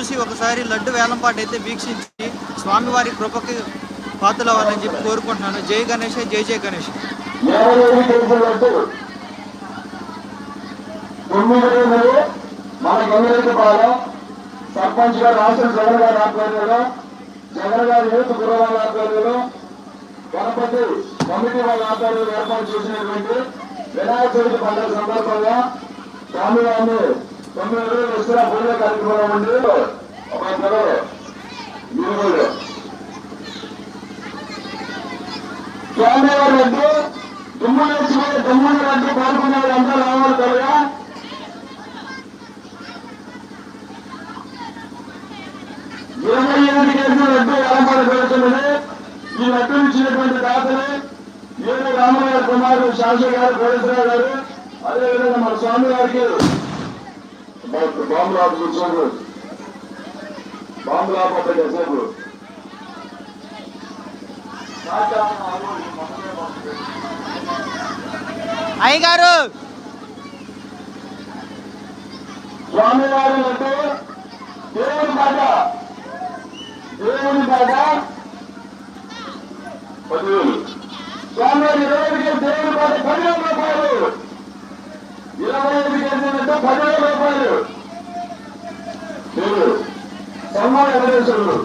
చూసి ఒకసారి లడ్డు వేలంపాట అయితే వీక్షించి స్వామివారి కృపకి పాత్రలవ్వాలని చెప్పి కోరుకుంటున్నాను. జై గణేష్ జై జై గణేష్. సర్పంచ్ గారు రాష్ట్రం జగన్ గారి ఆధ్వర్యంలో జగన్ గారి యూత్ గురు వాళ్ళ ఆధ్వర్యంలో గణపతి కమిటీ వాళ్ళ ఆధ్వర్యంలో ఏర్పాటు చేసినటువంటి వినాయక చవితి పండుగ సందర్భంగా స్వామివారిని తొమ్మిది రోజులు ఇస్తున్న పూజ కార్యక్రమం ఉండి ఒక పిల్లలు మీరు స్వామివారి వద్దు దుమ్ములేసిపోయి దుమ్ముని వద్దు పాల్గొనే వాళ్ళంతా రావాలి కలుగా ఇరవై ఎనిమిది కేసులు లడ్డు వేలంపాట జరుగుతున్నది ఈ లడ్డు ఇచ్చినటువంటి దాతలు ఏడు రామగారి కుమారుడు శాసన గారు కోటేశ్వరరావు గారు అదేవిధంగా మన స్వామి గారికి బాంబు లాపు కూర్చోడు బాంబు లాప సేపు అయ్యగారు! స్వామివారి అంటే దేవుని బాట దేవుని బాట పదివేలు. స్వామివారి ఇరవై దేవుని బాట పదివేల రూపాయలు. ఇరవై ఐదుకి అంటే పదివేల రూపాయలు దేవుడు సమ్మా వెంకటేశ్వరుడు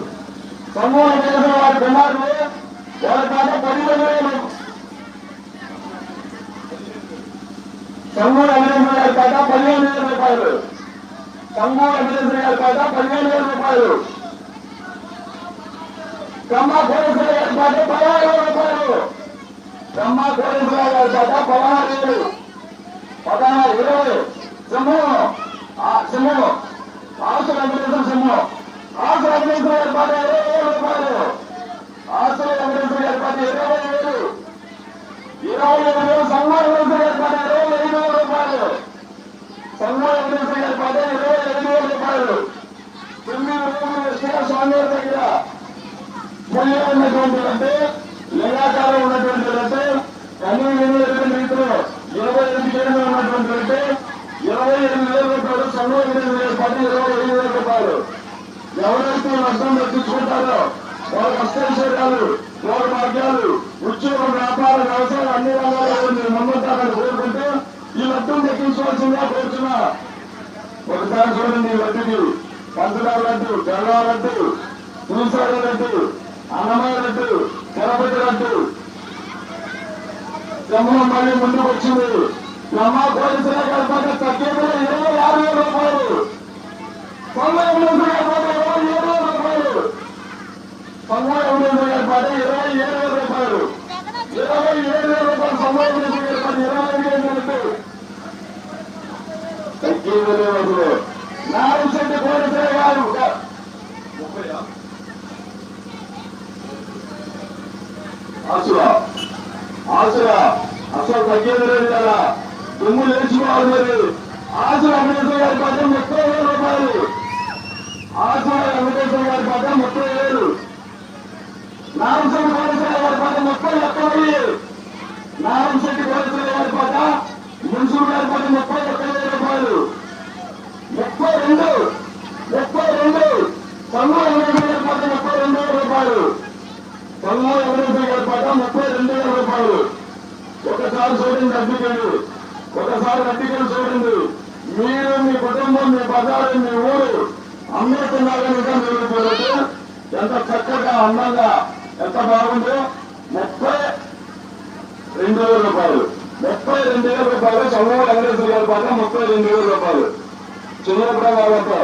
సమ్మా వెంకటేశ్వర వారి కుమారుడు వారి బాట పదివేల వేలు సమ్మా వెంకటేశ్వర గారి వేల రూపాయలు వెంకటేశ్వర గారి పదిహేను వేల రూపాయలు కోటేశ్వర గారి పదహారు వేల రూపాయలు కోటేశ్వర గారి పదహారు వేలు పదహారు ఇరవై సింహం సింహం ఆసు వెంకటేశ్వర సింహం ఆసు వెంకటేశ్వర ఏర్పాటు ఇరవై వేల రూపాయలు. ఆసు వెంకటేశ్వర ఏర్పాటు ఇరవై వేలు ఇరవై ఐదు వేలు సన్మాన వెంకటేశ్వర ఏర్పాటు ఇరవై ఐదు వేల రూపాయలు సన్మాన వెంకటేశ్వర ఏర్పాటు ఇరవై ఐదు వేల రూపాయలు స్వామి దగ్గర పుల్లి ఉన్నటువంటి అంటే లింగాకారం ఉన్నటువంటి అంటే కన్నీ ఎనిమిది రీతిలో ఇరవై ఎనిమిది కేంద్రం ఉన్నటువంటి ఇరవై ఎనిమిది వేల రూపాయలు సన్మాన ఎనిమిది వేల పాట ఇరవై ఐదు వేల రూపాయలు ఎవరైతే నష్టం దక్కించుకుంటారో వాళ్ళ కష్టైశ్వర్యాలు వాళ్ళ భాగ్యాలు ఉద్యోగం వ్యాపార వ్యవసాయం అన్ని రంగాల్లో మీరు ముందుంటారని కోరుకుంటే ఈ లడ్డూని దక్కించవలసిందిగా కోరుతున్నా ఒకసారి చూడండి ఈ లడ్డుకి పంచదార లడ్డు తెల్లవ లడ్డు పులిసార లడ్డు అన్నమయ్య లడ్డు తిరుపతి లడ్డు బ్రహ్మం మళ్ళీ ముందుకు వచ్చింది. బ్రహ్మ పోలీసుల కలపక తగ్గేది ఇరవై ఆరు వేల రూపాయలు. తొంభై ఎనిమిది వేల రూపాయలు ఏడు వేల రూపాయలు. తొంభై ఎనిమిది వేల రూపాయలు ఇరవై ఏడు వేల రూపాయలు. ఇరవై ఏడు వేల రూపాయలు తొంభై ఎనిమిది వేల రూపాయలు ఇరవై ఐదు వేల రూపాయలు తగ్గేది లేదు నాలుగు సెంటు పోలీసుల గారు ఆసురా ఆసురా అసలు తగ్గేది లేదు కదా దుమ్ము లేచిపోవాలి మరి ఆసుర వెంకటేశ్వర గారి పదం ముప్పై వేల రూపాయలు. ఆసుర వెంకటేశ్వర గారి పదం ముప్పై వేలు. నామశెట్టి పోలీసుల గారి పదం ముప్పై ఒక్క వెయ్యి నామశెట్టి పోలీసుల గారి పద మున్సిపల్ గారి పదం ముప్పై ఒక్క వెయ్యి రూపాయలు. ముప్పై రెండు ముప్పై రెండు. తొమ్మిది వెంకటేశ్వర గారి పద ముప్పై రెండు వేల రూపాయలు. తొమ్మిది వెంకటేశ్వర గారి పద ముప్పై రెండు వేల రూపాయలు. ఒకసారి చూడండి అడ్డికెళ్ళి ఒకసారి అడ్డికెళ్ళి చూడండి. మీరు మీ కుటుంబం మీ బజారు మీ ఊరు అమ్మేస్తున్నారని మీరు చూడదు ఎంత చక్కగా అందంగా ఎంత బాగుందో. ముప్పై రెండు వేల రూపాయలు. ముప్పై రెండు వేల రూపాయలు సమూహ వెంకటేశ్వర గారి పాట ముప్పై రెండు వేల రూపాయలు. చెయ్యపురం వాళ్ళతో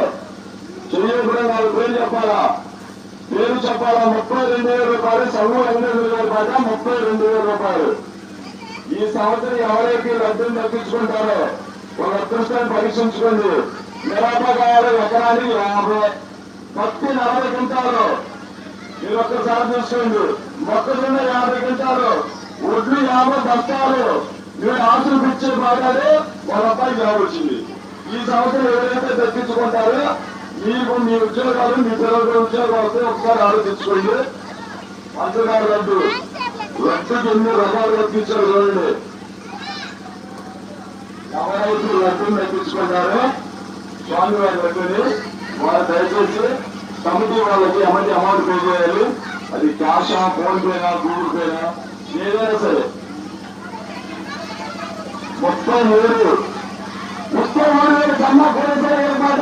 చెయ్యపురం వాళ్ళ పేరు చెప్పాలా? పేరు చెప్పాలా? ముప్పై రెండు వేల రూపాయలు సమూహ వెంకటేశ్వర గారి పాట ముప్పై రెండు వేల రూపాయలు. ఈ సంవత్సరం ఎవరైతే లబ్ధిని తగ్గించుకుంటారో వాళ్ళ అదృష్టాన్ని పరీక్షించుకోండి. మిరపకాయలు ఎకరానికి యాభై పత్తి నలభై క్వింటాలు. మీరు ఒక్కసారి చూసుకోండి. మొక్కజొన్న యాభై క్వింటాలు ఒడ్లు యాభై బస్తాలు. మీరు ఆశలు పిచ్చే బాగానే వాళ్ళ అబ్బాయి జాబ్ వచ్చింది. ఈ సంవత్సరం ఎవరైతే తగ్గించుకుంటారో మీకు మీ ఉద్యోగాలు మీ పిల్లల ఉద్యోగాలు వస్తే ఒకసారి ఆలోచించుకోండి. పంచదార లక్షకి ఎన్ని రకాలు దక్కించారు చూడండి ఎవరైతే లడ్డుని స్వామి వారి లడ్డుని వారు దయచేసి కమిటీ వాళ్ళకి అమౌంట్ అమౌంట్ పే చేయాలి. అది క్యాషా ఫోన్ పేనా గూగుల్ పేనా ఏదైనా సరే. మొత్తం ఏడు ముప్పై మూడు వేలు కన్నా కోరేశ్వర ఏర్పాట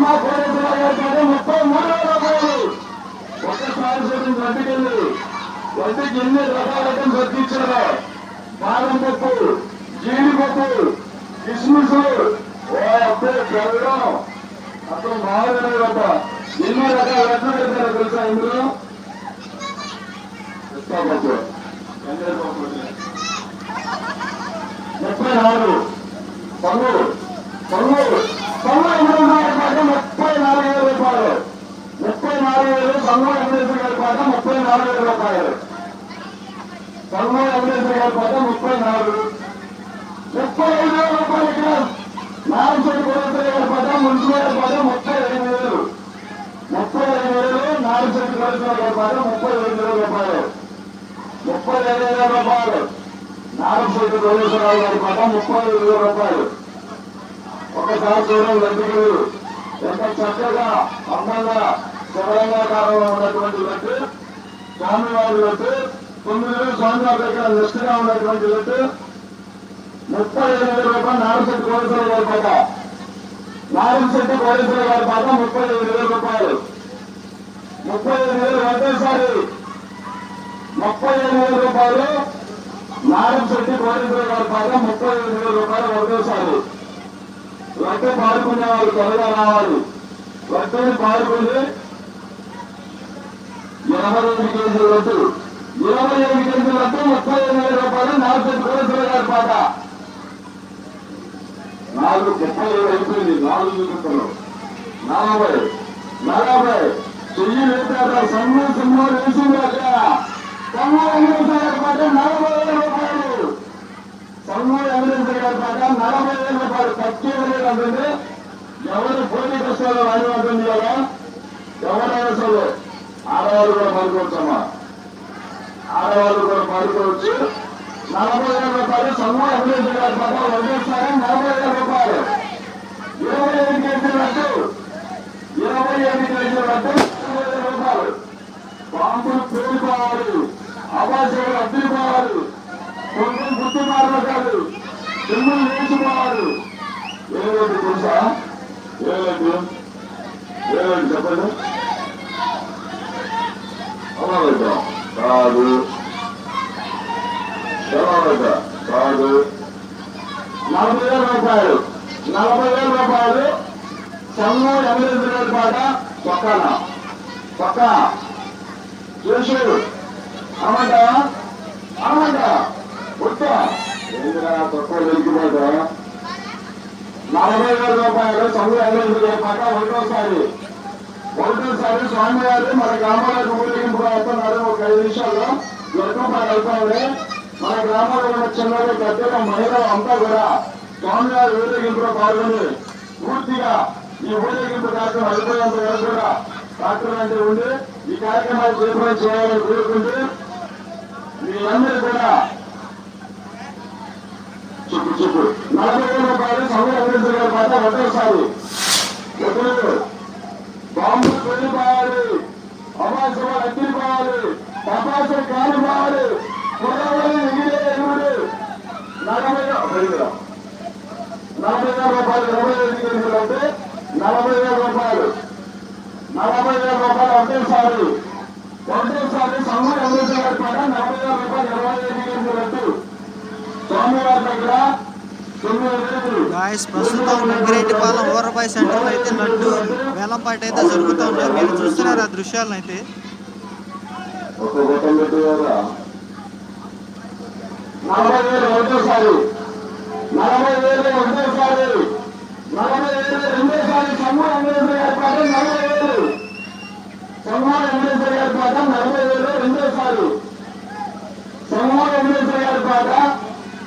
మాట. కోరేశ్వర గారి మాట ముప్పై మూడు వేల రూపాయలు ఒకసారి చూడండి వడ్డీకి వడ్డీకి ఎన్ని రకాల దొరికించారో బాదం పప్పు జీడిపప్పు కిస్మిస్. అప్పుడు అప్పుడే అసలు మామూలు ఎన్ని రకాల వడ్లు పెడతారో తెలుసా ఇందులో? పప్పు. ముప్పై నాలుగు. పన్ను పన్ను పన్ను ఎనిమిది పాట ముప్పై నాలుగు వేల రూపాయలు ముప్పై నాలుగు వేలు పన్ను గారి పాట ముప్పై నాలుగు వేల రూపాయలు. పన్ను ఎనిమిది గారి పాట ముప్పై నాలుగు. ముప్పై ఐదు వేల రూపాయలు ఇక్కడ. నారాయణ కోరేశ్వర గారి పాట మున్సిపల్ గారి పాట ముప్పై ఐదు వేలు. ముప్పై ఐదు వేలు నారాయణ కోరేశ్వర గారి పాట ముప్పై ఐదు వేల రూపాయలు. ముప్పై ఐదు వేల రూపాయలు. నాగశేఖర కోటేశ్వరరావు గారి పాట ముప్పై ఐదు వేల రూపాయలు. ఒకసారి చూడండి ఎందుకు ఎంత చక్కగా అందంగా శివరంగాకారంలో ఉన్నటువంటి లట్టు స్వామివారి తొమ్మిది వేలు స్వామివారి దగ్గర నిష్ఠగా ఉన్నటువంటి ముప్పై ఐదు వేల రూపాయలు నాగశెట్టి కోటేశ్వర గారి పాట నాగశెట్టి కోటేశ్వర గారి పాట ముప్పై వేల రూపాయలు. ముప్పై ఐదు వేలు ముప్పై ఐదు వేల రూపాయలు నారాయణ కోటేశ్వర గారి పాట ముప్పై వేల రూపాయలు ఒకటేసారి లడ్డు పాడుకునే వాళ్ళు త్వరగా రావాలి. లడ్డూని పాడుకుని ఇరవై ఐదు కేజీల లడ్డు ఇరవై ఐదు కేజీల లడ్డు ముప్పై ఐదు వేల రూపాయలు నారాయణ శెట్టి గారి పాట నాలుగు ముప్పై ఏడు అయిపోయింది నాలుగు చూపిస్తున్నాం నలభై నలభై చెయ్యి వేసారా సమ్ము సిమ్ము వేసింది అక్కడ సమ్ము వెంకటేశ్వర గారి పాట నలభై వేల రూపాయలు సమ్ము వెంకటేశ్వర గారి పాట నలభై వేల రూపాయలు తక్కువ లేదంటే ఎవరు పోటీ కష్టాలు రానివ్వకండి కదా ఎవరైనా సరే ఆడవాళ్ళు కూడా పాల్గొవచ్చమ్మా ఆడవాళ్ళు కూడా పడుకోవచ్చు. నలభై వేల రూపాయలు సమూహ అభివృద్ధి గారి పాట నలభై వేల రూపాయలు. ఇరవై ఐదు కేజీల లడ్డు ఇరవై ఐదు కేజీల లడ్డు ఇరవై వేల రూపాయలు. బాంబులు పేరుకోవాలి. ఆవాసాలు అద్దరిపోవాలి కొంచెం గుర్తు కాదు. చెమ్ములు నేర్చుకోవాలి ఏలేదు తెలుసా? ఏలేదు ఏలేదు చెప్పండి? అవునా కాదు. ఎలా కాదు. నలభై వేల రూపాయలు. నలభై వేల రూపాయలు. సంఘం ఎనిమిది గారి పాట పక్కన. పక్క చూసాడు అమ్మంట అమ్మంట ఉత్త. తక్కువ వెలిగిపోతా నలభై వేల రూపాయలు సంఘం ఎనిమిది గారి పాట ఒకటోసారి. ఒకటోసారి స్వామి గారు మన గ్రామాలకు ఊరేగింపు అవుతున్నారు ఒక ఐదు నిమిషాల్లో. ఎక్కువ పాట అయిపోయింది మన గ్రామంలో ఉన్న చిన్నలు పెద్దలు మహిళలు అంతా కూడా స్వామి గారి ఊరేగింపులో పాల్గొని పూర్తిగా ఈ ఊరేగింపు కార్యక్రమం అయిపోయేంత వరకు కూడా డాక్టర్ అంటే ఉండి ఈ కార్యక్రమాలు చేపడం చేయాలని కోరుకుంటూ మీరందరూ కూడా చెప్పు చెప్పు. నలభై వేల రూపాయలు సమయ అభివృద్ధి గారి పాట ఒకటోసారి. ఒకరు బాంబులు వెళ్ళిపోవాలి అమాసం అగ్గిపోవాలి తపాసం కాలిపోవాలి కుర్రవాళ్ళు ఎగిరే ఎగుడు నలభై వేల నలభై వేల రూపాయలు ఇరవై ఐదు కేజీలు అంటే నలభై వేల రూపాయలు నలభై వేల రూపాయలు ఒకటేసారి ఒకటేసారి సమూహ ఎమ్మెల్యే గారి పైన నలభై వేల రూపాయలు ఇరవై ఐదు కేజీలు అంటే స్వామివారి దగ్గర తొమ్మిది వేలు గాయస్ ప్రస్తుతం నంగిరెడ్డిపాలెం ఊరపాయి సెంటర్లో అయితే లడ్డు వేలంపాట అయితే జరుగుతూ ఉన్నాయి. మీరు చూస్తున్నారు ఆ దృశ్యాలను అయితే ఒక గొట్టం నలభై వేలు ఒకటోసారి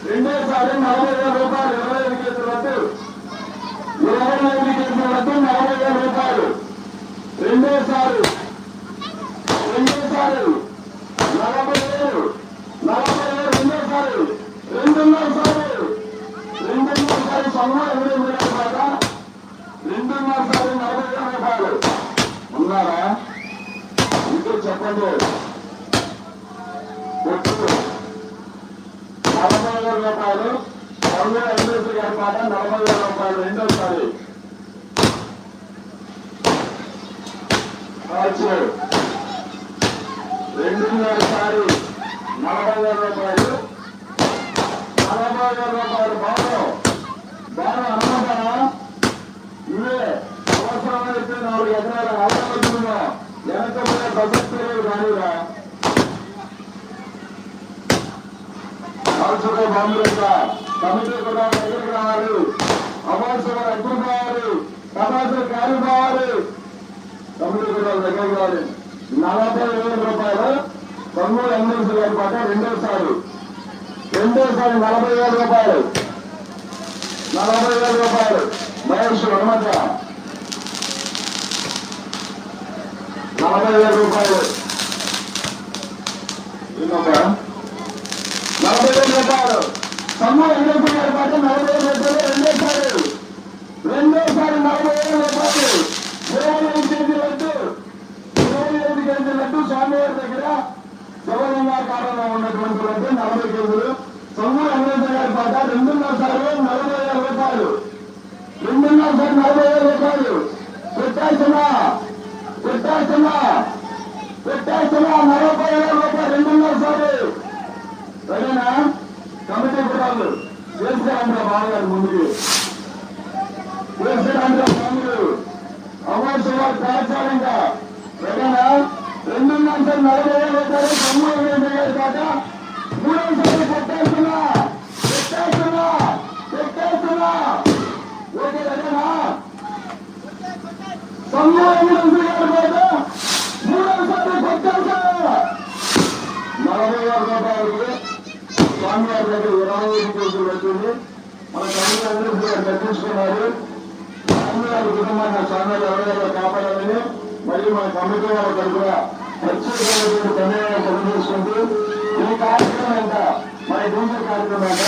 రెండోసారి నలభై వేలు సమూహ రూపాయలు రెండోసారి నలభై వేలు నలభై వేలు రెండోసారి రెండున్నరసారి రెండున్నరసారి సమూహ ఎనిమిది వేల పాట రెండున్నరసారి నలభై రూపాయలు ఉన్నారా ఇంకో చెప్పండి కొట్టు నలభై వేల రూపాయలు పౌరు ఎమ్మెల్సీ గారి మాట నలభై వేల రూపాయలు రెండోసారి కాల్చు రెండున్నరసారి నలభై వేల రూపాయలు నలభై వేల రూపాయలు బాగా బాగా అన్నదానా ఇవే అవసరమైతే నాలుగు ఎకరాల ఆలోచన వెనకబడే బడ్జెట్ తెలియదు కానీరా కాల్చుకో బాంబులు కమిటీ కూడా దగ్గరికి రావాలి. అవసరం ఎప్పుడు కావాలి తపాసులు కాలు కూడా దగ్గరికి రావాలి నలభై వేల రూపాయలు తొమ్మిది ఎమ్మెల్సీ గారి పాట రెండోసారి. రెండోసారి నలభై వేల రూపాయలు. నలభై వేల రూపాయలు. మహేష్ హనుమంత. నలభై వేల రూపాయలు. నలభై వేల రూపాయలు. ఎమ్మెల్సీ గారి నలభై వేల రూపాయలు రెండోసారి రెండోసారి నలభై వేల రూపాయలు ఇరవై ఐదు కేజీ లడ్డు ఇరవై ఐదు కేజీ లడ్డు స్వామివారి దగ్గర శివలింగాకారంలో అంటే నలభై కేజీలు. సొమ్ము ఎమ్మెల్సీ గారి పాట రెండున్నర సార్లు నలభై వేల రూపాయలు. రెండున్నర సార్లు నలభై వేల రూపాయలు. పెట్టాల్సిన పెట్టాల్సిన పెట్టాల్సిన నలభై వేల రూపాయలు. రెండున్నర సార్లు. సరేనా? కమిటీ కుటుంబాలు చేసుకురండి బాగా ముందుకి. చేసుకురండి స్వాములు. అవార్డు వారు సరేనా? రెండున్నర సార్లు నలభై వేల రూపాయలు. తొమ్మిది వేల గారి కాక మూడోసారి స్వామివారి కుటుంబాన్ని స్వామివారి ఎవరైనా కాపాడాలని మరియు మన కమిటీ వాళ్ళ తరఫున ప్రత్యేకమైనటువంటి ధన్యవాదాలు తెలియజేసుకుంటూ ఈ కార్యక్రమం యొక్క మన డీజే కార్యక్రమం ఎంత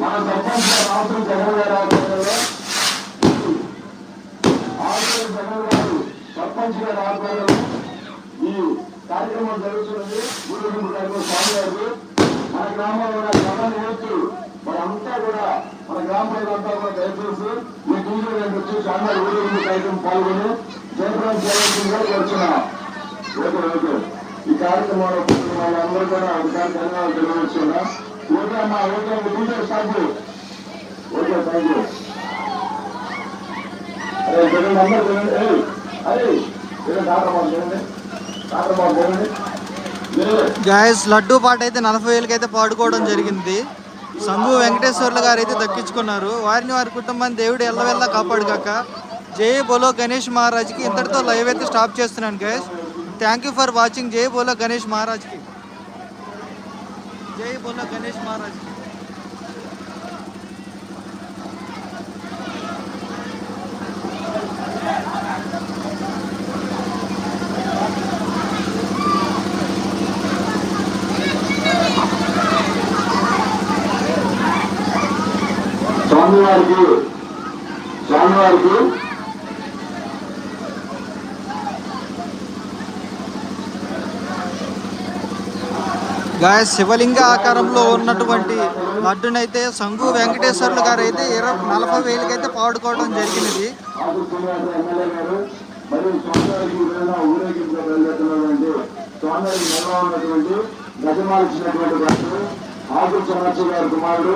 మన సర్పంచ్ గారు జగన్ గారు ఆధ్వర్యంలో ఆధ్వర్యం జగన్ గారు సర్పంచ్ గారి ఆధ్వర్యంలో ఈ కార్యక్రమం జరుగుతున్నది. ఊరేగింపు కార్యక్రమం స్వామి గారు మన గ్రామంలో ఉన్న గ్రామాన్ని నేర్చు మనంతా కూడా మన గ్రామ ప్రజలంతా కూడా దయచేసి ఈ డీజే దగ్గర వచ్చి చాలా గారి ఊరేగింపు కార్యక్రమం పాల్గొని జయప్రదం చేయాల్సిందిగా కోరుచున్నాం. Okay okay. ఈ కార్యక్రమంలో వాళ్ళందరూ కూడా ఒకసారి ధన్యవాదాలు తెలియజేస్తున్నా. ఓకే అమ్మా ఓకే అమ్మ డీజే స్టార్ట్ చేయి. ఓకే థ్యాంక్ యూ అరే జగన్ అందరూ జగన్ అరే Jagan doctor Babu Jagan doctor Babu Jagan. Guys laddu పాట అయితే నలభై వేలకి అయితే పాడుకోవడం జరిగింది. సంఘు వెంకటేశ్వర్లు గారు అయితే దక్కించుకున్నారు. వారిని వారి కుటుంబాన్ని దేవుడు ఎల్లవెల్లా కాపాడుగాక జై బోలో గణేష్ మహారాజ్కి ఇంతటితో లైవ్ అయితే స్టాప్ చేస్తున్నాను guys thank you for watching జై బోలో గణేష్ మహారాజ్కి జై బోలో గణేష్ మహారాజ్కి స్వామివారికి స్వామివారికి గాయ శివలింగ ఆకారంలో ఉన్నటువంటి లడ్డునైతే సంగు వెంకటేశ్వర్లు గారు అయితే ఇరవై నలభై వేలకైతే పాడుకోవడం జరిగినది. గారు కుమారుడు